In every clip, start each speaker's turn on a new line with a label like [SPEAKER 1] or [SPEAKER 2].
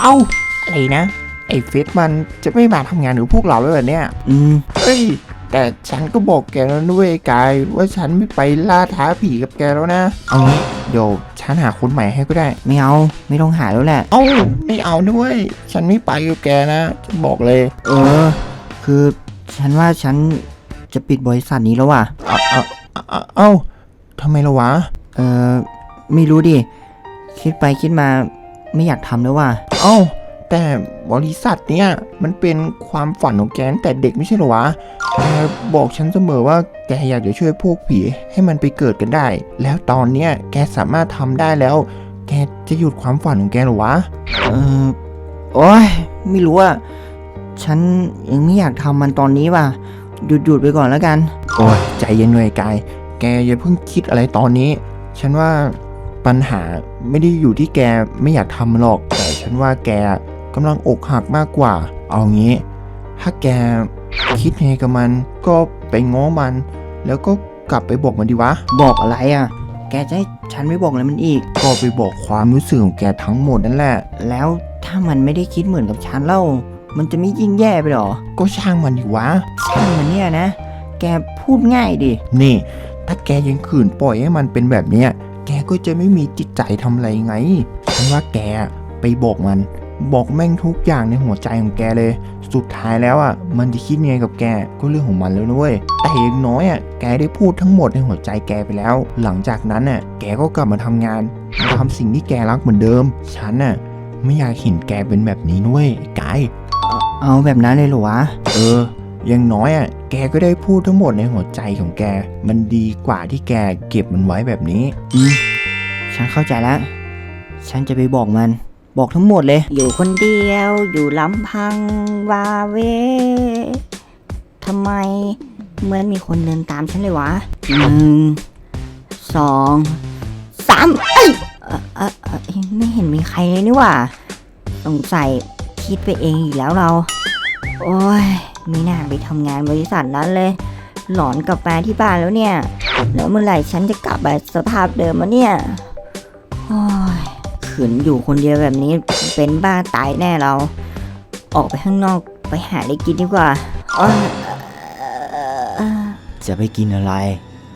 [SPEAKER 1] เอ้าอะไรนะ ไอ้เฟสมันจะไม่มาทำงานหรือพวกเราแล้วเหรอเนี่ย
[SPEAKER 2] อืม
[SPEAKER 1] เฮ้ย แต่ฉันก็บอกแกแล้วนะเว้ยกาย ว่าฉันไม่ไปล่าท้าผีกับแกแล้วนะ เอางี้เดี๋ยวฉันหาคนใหม่ให้ก็ได้
[SPEAKER 2] ไม่เอาไม่ต้องหาแล้วแหละ
[SPEAKER 1] เอ้าไม่เอาด้วย ฉันไม่ไปกับแกนะฉันบอกเลย
[SPEAKER 2] เออ คือฉันว่าฉันจะปิดบริษัทนี้แล้วว่ะ
[SPEAKER 1] เอาเอาเอาเอ้าทำไมละวะ
[SPEAKER 2] เออไม่รู้ดิ คิดไปคิดมา ไม่อยากทำแล้วว่ะ
[SPEAKER 1] เอ้าแต่บริษัทเนี่ยมันเป็นความฝันของแกตั้งแต่เด็กไม่ใช่เหรอวะแกบอกฉันเสมอว่าแกอยากจะช่วยพวกผีให้มันไปเกิดกันได้ แล้วตอนเนี้ยแกสามารถทำได้แล้ว แกจะหยุดความฝันของแกเหรอวะ
[SPEAKER 2] เออโอ้ยไม่รู้อะฉันยังไม่อยากทำมันตอนนี้ว่ะหยุดหยุดไปก่อนแล้วกัน
[SPEAKER 1] โอ้ยใจเย็นหน่อยกาย แกอย่าเพิ่งคิดอะไรตอนนี้ ฉันว่า ปัญหาไม่ได้อยู่ที่แกไม่อยากทำมันหรอก แต่ฉันว่าแกกำลังอกหักมากกว่า เอางี้ ถ้าแกคิดยังไงกับมันก็ไปง้อมัน แล้วก็กลับไปบอกมันดีวะ
[SPEAKER 2] บอกอะไรอะ แกจะให้ฉันไม่บอกอะไรมันอีก
[SPEAKER 1] ก็ไปบอกความรู้สึกของแกทั้งหมดนั่นแหละ
[SPEAKER 2] แล้วถ้ามันไม่ได้คิดเหมือนกับฉันเล่า มันจะไม่ยิ่งแย่ไปหรอ
[SPEAKER 1] ก็ช่างมันดีวะ
[SPEAKER 2] ช่างมันเนี่ยนะ แกพูดง่ายดิ
[SPEAKER 1] นี่ ถ้าแกยังขืนปล่อยให้มันเป็นแบบเนี้ยแกก็จะไม่มีจิตใจทำอะไรไงฉันว่าแกไปบอกมัน บอกแม่งทุกอย่างในหัวใจของแกเลย สุดท้ายแล้วอะมันจะคิดยังไงกับแกก็เรื่องของมันแล้วนะเว้ยแต่อย่างน้อยอะแกได้พูดทั้งหมดในหัวใจแกไปแล้ว หลังจากนั้นอะแกก็กลับมาทำงานมาทำสิ่งที่แกรักเหมือนเดิม ฉันอะไม่อยากเห็นแกเป็นแบบนี้นุ้ยไอ้กาย
[SPEAKER 2] เอาแบบนั้นเลยเหรอวะ
[SPEAKER 1] เออ อย่างน้อยอะ แกก็ได้พูดทั้งหมดในหัวใจของแก มันดีกว่าที่แกเก็บมันไว้แบบนี้
[SPEAKER 2] อืม ฉันเข้าใจแล้ว ฉันจะไปบอกมัน บอกทั้งหมดเลย
[SPEAKER 3] อยู่คนเดียวอยู่ลำพังวาเวทำไมเหมือนมีคนเดินตามฉันเลยวะหนึ่งสองสามเอ้ยเอ่อเอ่อเอ่อไม่เห็นมีใครเลยนี่หว่าสงสัยคิดไปเองอีกแล้วเรา โอ้ยไม่น่าไปทำงานบริษัทนั้นเลย หลอนกลับมาที่บ้านแล้วเนี่ย แล้วเมื่อไหร่ฉันจะกลับแบบสภาพเดิมมาเนี่ย โอ้ยขืนอยู่คนเดียวแบบนี้เป็นบ้าตายแน่เรา ออกไปข้างนอกไปหาอะไรกินดีกว่าอ้อเอ่อ
[SPEAKER 2] จะไปกินอะไร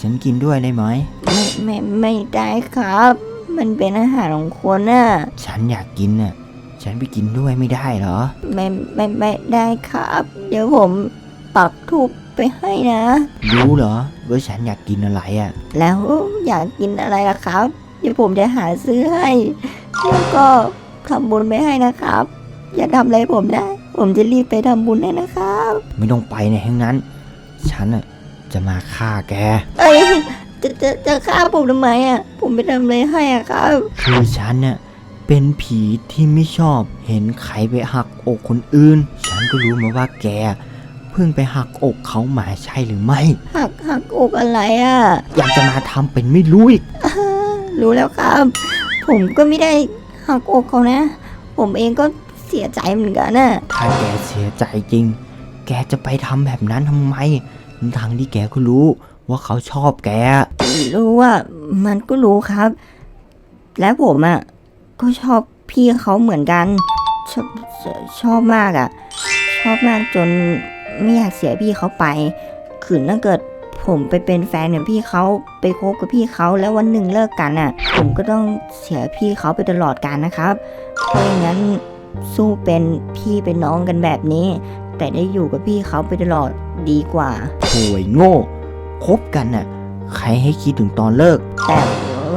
[SPEAKER 2] ฉันกินด้วยได้ไหม
[SPEAKER 3] ไม่ไม่ไม่ได้ครับ มันเป็นอาหารของคนน่ะ
[SPEAKER 2] ฉันอยากกินน่ะ ฉันไปกินด้วยไม่ได้เหรอ
[SPEAKER 3] ไม่ไม่ไม่ได้ครับ เดี๋ยวผมปักทูบไปให้นะ
[SPEAKER 2] รู้เหรอว่าฉันอยากกินอะไรอะ
[SPEAKER 3] แล้วอยากกินอะไรล่ะครับ เดี๋ยวผมจะหาซื้อให้ แล้วก็ทำบุญไปให้นะครับ อย่าทำอะไรผมนะ ผมจะรีบไปทำบุญให้นะครับ
[SPEAKER 2] ไม่ต้องไปในทั้งนั้น ฉันอะจะมาฆ่าแก
[SPEAKER 3] เอ้ยจะจะจะฆ่าผมทำไมอะ ผมไปทำอะไรให้อะครับ
[SPEAKER 2] คือฉันน่ะเป็นผีที่ไม่ชอบเห็นใครไปหักอกคนอื่น ฉันก็รู้มาว่าแก เพิ่งไปหักอกเขามาใช่หรือไม่
[SPEAKER 3] หักหักอกอะไรอะ
[SPEAKER 2] อยากจะมาทำเป็นไม่รู้อีก
[SPEAKER 3] รู้แล้วครับ ผมก็ไม่ได้หักอกเขานะ ผมเองก็เสียใจเหมือนกันน่ะ
[SPEAKER 2] ถ้าแกเสียใจจริง แกจะไปทำแบบนั้นทำไม ทั้งที่แกก็รู้ว่าเขาชอบแก
[SPEAKER 3] รู้ว่ามันก็รู้ครับ และผมอะก็ชอบพี่เขาเหมือนกัน ชอบชอบชอบมากอะ ชอบมากจนไม่อยากเสียพี่เขาไปขืนถ้าเกิด ผมไปเป็นแฟนกับพี่เขาไปคบกับพี่เขาแล้ววันหนึ่งเลิกกันอะ ผมก็ต้องเสียพี่เขาไปตลอดกาลนะครับ เพราะอย่างนั้นสู้เป็นพี่เป็นน้องกันแบบนี้ แต่ได้อยู่กับพี่เขาไปตลอดดีกว่า
[SPEAKER 2] โถยโง่คบกันน่ะ ใครให้คิดถึงตอนเลิก
[SPEAKER 3] แต่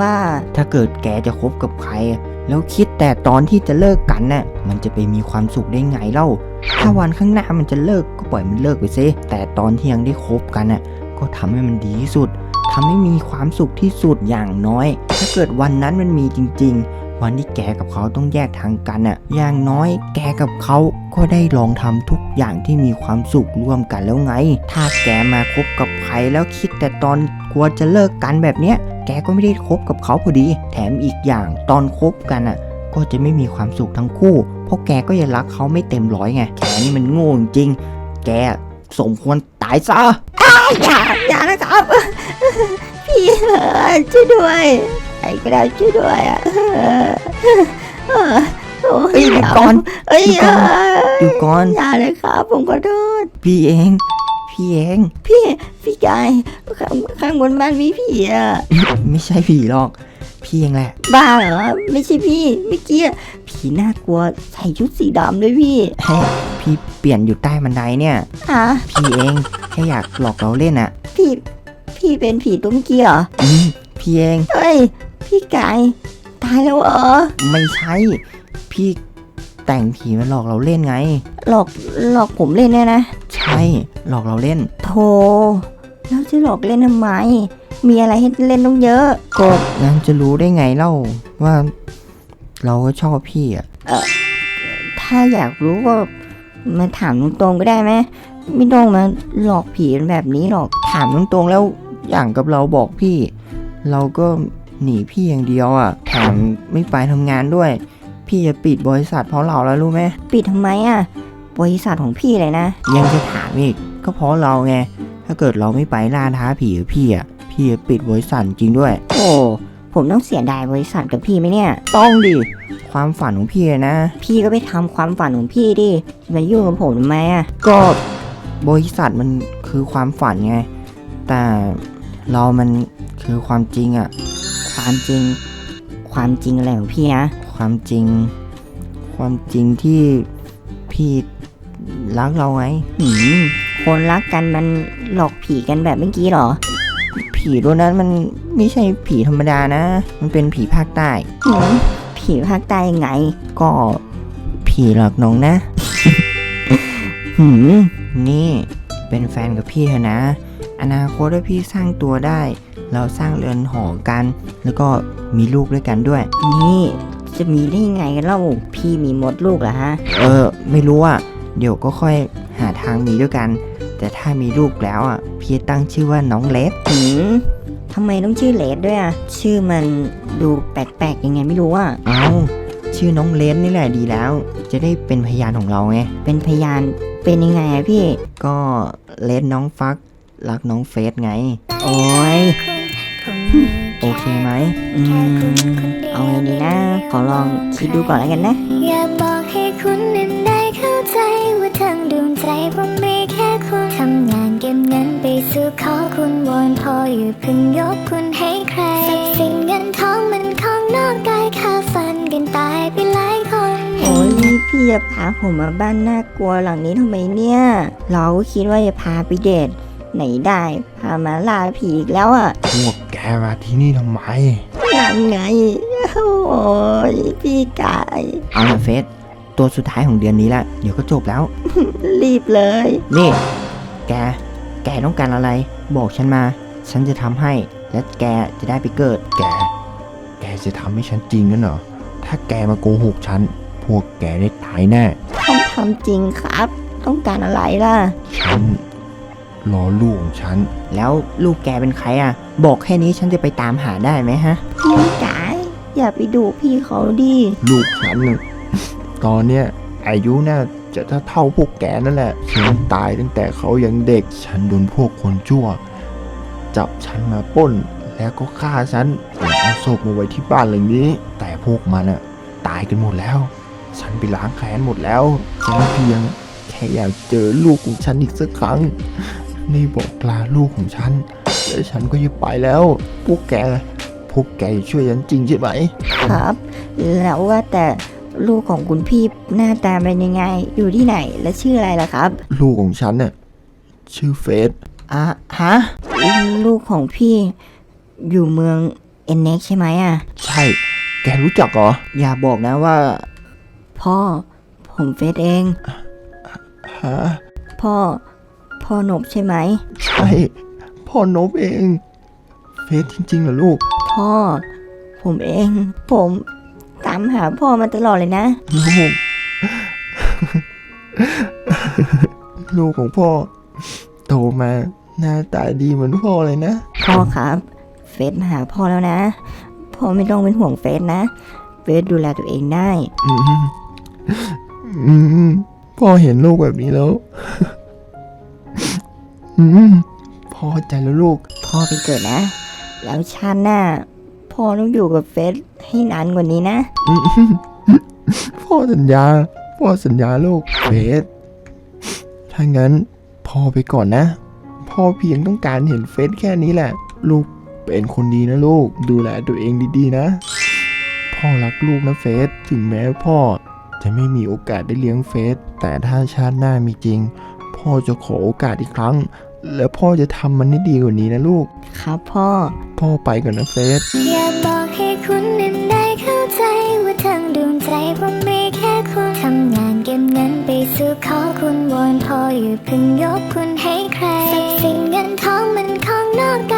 [SPEAKER 3] ว่า
[SPEAKER 2] ถ้าเกิดแกจะคบกับใคร แล้วคิดแต่ตอนที่จะเลิกกันน่ะ มันจะไปมีความสุขได้ไงเล่า ถ้าวันข้างหน้ามันจะเลิกก็ปล่อยมันเลิกไปซิแต่ตอนที่ยังได้คบกันน่ะ ก็ทำให้มันดีที่สุดทำให้มีความสุขที่สุดอย่างน้อย ถ้าเกิดวันนั้นมันมีจริง ๆ วันที่แกกับเขาต้องแยกทางกันน่ะ อย่างน้อยแกกับเขาก็ได้ลองทำทุกอย่างที่มีความสุขร่วมกันแล้วไง ถ้าแกมาคบกับใครแล้วคิดแต่ตอนกลัวจะเลิกกันแบบเนี้ย แกก็ไม่ได้คบกับเขาพอดี แถมอีกอย่างตอนคบกันอะก็จะไม่มีความสุขทั้งคู่ เพราะแกก็ยังรักเขาไม่เต็มร้อยไง แกนี่มันโง่จริง แกสมควรตายซะ
[SPEAKER 3] อย่าอย่านะครับ พี่เอ๋ช่วยด้วยไอ้ก็ได้ช่วยด้วยอะเออโอ้
[SPEAKER 2] เอ้ยหยุดก่อน
[SPEAKER 3] เอ้ย
[SPEAKER 2] หยุดก่อนหยุดก่อน
[SPEAKER 3] อย่าเลยครับผมขอโทษ
[SPEAKER 2] พี่เอง พี่เอง
[SPEAKER 3] พี่พี่กายข้างข้างบนบ้านมีผีอะ
[SPEAKER 2] ไม่ใช่ผีหรอก พี่เองแหละ
[SPEAKER 3] บ้าเหรอ ไม่ใช่พี่เมื่อกี้ผีน่ากลัวใส่ชุดสีดำด้วยพี่
[SPEAKER 2] ให้พี่เปลี่ยนอยู่ใต้บันไดเนี่ย
[SPEAKER 3] ฮะ
[SPEAKER 2] พี่เองแค่อยากหลอกเราเล่นอะ
[SPEAKER 3] พี่พี่เป็นผีตุ้มเกี้ยเหรอ
[SPEAKER 2] อืมพี่เอง
[SPEAKER 3] เฮ้ย พี่กายตายแล้วเหรอ
[SPEAKER 2] ไม่ใช่พี่แต่งผีมาหลอกเราเล่นไง
[SPEAKER 3] หลอกหลอกผมเล่นเนี่ยนะ
[SPEAKER 2] ใช่หลอกเราเล่น
[SPEAKER 3] โธ่แล้วจะหลอกเล่นทำไม มีอะไรให้เล่นต้องเยอะ
[SPEAKER 2] ก็ยังจะรู้ได้ไงเล่าว่า เราก็ชอบพี่อะ
[SPEAKER 3] ถ้าอยากรู้ก็มาถามตรงๆก็ได้ไหมไม่ต้องมาหลอกผีกันแบบนี้หรอก
[SPEAKER 2] ถามตรงๆแล้วอย่างกับเราบอกพี่ เราก็หนีพี่อย่างเดียวอะแถมไม่ไปทำงานด้วย พี่จะปิดบริษัทเพราะเราแล้วรู้ไหม
[SPEAKER 3] ปิดทำไมอะ บริษัทของพี่เลยนะ
[SPEAKER 2] ยังจะถามอีกก็เพราะเราไง ถ้าเกิดเราไม่ไปล่าท้าผีกับพี่อะ พี่จะปิดบริษัทจริงด้วย
[SPEAKER 3] โอ้ ผมต้องเสียดายบริษัทกับพี่ไหมเนี่ย
[SPEAKER 2] ต้องดิ ความฝันของพี่อะนะ
[SPEAKER 3] พี่ก็ไปทำความฝันของพี่ดิจะมายุ่งกับผมทำไมอะ
[SPEAKER 2] ก็บริษัทมันคือความฝันไง แต่เรามันคือความจริงอะ
[SPEAKER 3] ความจริง ความจริงอะไรของพี่นะ
[SPEAKER 2] ความจริง ความจริงที่พี่รักเราไง
[SPEAKER 3] หืมคนรักกันมันหลอกผีกันแบบเมื่อกี้เหรอ
[SPEAKER 2] ผีตัวนั้นมันไม่ใช่ผีธรรมดานะ มันเป็นผีภาคใต้
[SPEAKER 3] หืมผีภาคใต้ยังไง
[SPEAKER 2] ก็ผีหลอกน้องนะ
[SPEAKER 3] หืม
[SPEAKER 2] นี่เป็นแฟนกับพี่เถอะนะ อนาคตถ้าพี่สร้างตัวได้ เราสร้างเรือนหอกัน แล้วก็มีลูกด้วยกันด้วย
[SPEAKER 3] นี่จะมีได้ยังไงกันเล่าพี่มีมดลูกเหรอฮะ
[SPEAKER 2] เออ ไม่รู้อะ เดี๋ยวก็ค่อยหาทางมีด้วยกัน แต่ถ้ามีลูกแล้วอะ พี่ตั้งชื่อว่าน้องเล็ก
[SPEAKER 3] หืมทำไมต้องชื่อเลดด้วยอะ ชื่อมันดูแปลกๆยังไงไม่รู้อะ
[SPEAKER 2] เอาชื่อน้องเลสนี่แหละดีแล้ว จะได้เป็นพยานของเราไง
[SPEAKER 3] เป็นพยานเป็นยังไงอะพี่
[SPEAKER 2] ก็เลสน้องฟักรักน้องเฟสไง
[SPEAKER 3] โอ้ย
[SPEAKER 2] โอเคไหม
[SPEAKER 3] อืม เอาไงดีนะ ขอลองคิดดูก่อนแล้วกันนะ
[SPEAKER 4] อยากบอกให้คุณนั้นได้เข้าใจว่าทั้งดวงใจผมมีแค่คุณ งินไปสู่ขอคุณวอนพออยู่าเพึ่งยกคุณให้ใครทรัพย์สินเงินทองมันของนอกกายค่าฟันกันตายไปหลายคน
[SPEAKER 3] โอ้ยพี่จะพาผมมาบ้านน่ากลัวหลังนี้ทำไมเนี่ย เราก็คิดว่าจะพาไปเดทไหนได้พามาล่าผีอีกแล้วอะ
[SPEAKER 1] พวกแกมาที่นี่ทำไม
[SPEAKER 3] นั่นไงโอ้ยพี่กาย
[SPEAKER 2] เอาละเฟสตัวสุดท้ายของเดือนนี้ละเดี๋ยวก็จบแล้ว
[SPEAKER 3] รีบเลย
[SPEAKER 2] นี่ แก แกต้องการอะไร บอกฉันมา ฉันจะทำให้ และแกจะได้ไปเกิด
[SPEAKER 1] แก แกจะทำให้ฉันจริงนั่นเหรอ ถ้าแกมาโกหกฉัน พวกแกได้ตายแน่
[SPEAKER 3] ทำทำจริงครับ ต้องการอะไรล่ะ
[SPEAKER 1] ฉันรอลูกของฉัน
[SPEAKER 2] แล้วลูกแกเป็นใครอะ บอกแค่นี้ฉันจะไปตามหาได้ไหมฮะ
[SPEAKER 3] พี่กายอย่าไปดูพี่เขาดิ
[SPEAKER 1] ลูกฉันน่ะ ตอนเนี้ยอายุน่า จะเท่าพวกแกนั่นแหละฉันตายตั้งแต่เขายังเด็กฉันโดนพวกคนชั่ว จับฉันมาป้น แล้วก็ฆ่าฉันแล้วเอาศพมาไว้ที่บ้านหลังนี้ แต่พวกมันอะตายกันหมดแล้ว ฉันไปล้างแค้นหมดแล้วฉันเพียงแค่อยากเจอลูกของฉันอีกสักครั้งนี่บอกลาลูกของฉันแล้วฉันก็จะไปแล้ว พวกแกพวกแกช่วยฉันจริงใช่ไหม
[SPEAKER 3] ครับ แล้วว่าแต่ ลูกของคุณพี่หน้าตาเป็นยังไง อยู่ที่ไหนและชื่ออะไรล่ะครับ
[SPEAKER 1] ลูกของฉันน่ะชื่อเฟส
[SPEAKER 2] อะฮะ
[SPEAKER 3] ลูกของพี่อยู่เมืองเอ็นเน็กใช่ไหมอะ
[SPEAKER 1] ใช่ แกรู้จักเหรอ
[SPEAKER 2] อย่าบอกนะว่า
[SPEAKER 3] พ่อ ผมเฟซเอง
[SPEAKER 1] ฮะ
[SPEAKER 3] พ่อ พ่อหนบใช่ไหม
[SPEAKER 1] ใช่ พ่อนบเอง เฟสจริงๆเหรอลูก
[SPEAKER 3] พ่อ ผมเอง ผมตามหาพ่อมาตลอดเลยนะ
[SPEAKER 1] ลูก ลูกของพ่อ โตมาหน้าตาดีเหมือนพ่อเลยนะ
[SPEAKER 3] พ่อครับ เฟซมาหาพ่อแล้วนะ พ่อไม่ต้องเป็นห่วงเฟซนะ เฟซดูแลตัวเองได้
[SPEAKER 1] อืมอืมพ่อเห็นลูกแบบนี้แล้ว อืมพ่อเข้าใจแล้วลูก
[SPEAKER 3] พ่อไปเกิดนะ แล้วชาติหน้าพ่อต้องอยู่กับเฟซ ให้นานกว่านี้นะ
[SPEAKER 1] อืมพ่อสัญญา พ่อสัญญาลูกเฟสถ้างั้นพ่อไปก่อนนะ พ่อเพียงต้องการเห็นเฟสแค่นี้แหละ ลูกเป็นคนดีนะลูก ดูแลตัวเองดีๆนะ พ่อรักลูกนะเฟสถึงแม้พ่อจะไม่มีโอกาสได้เลี้ยงเฟสแต่ถ้าชาติหน้ามีจริง พ่อจะขอโอกาสอีกครั้ง แล้วพ่อจะทำมันให้ดีกว่านี้นะลูก
[SPEAKER 3] ครับพ่อ
[SPEAKER 1] พ่อไปก่อนนะเฟส
[SPEAKER 4] ไปสู่ขอคุณวอนพออยู่าเพึงยกคุณให้ใคร สักสิ่งเงินทองมันของนอกกัน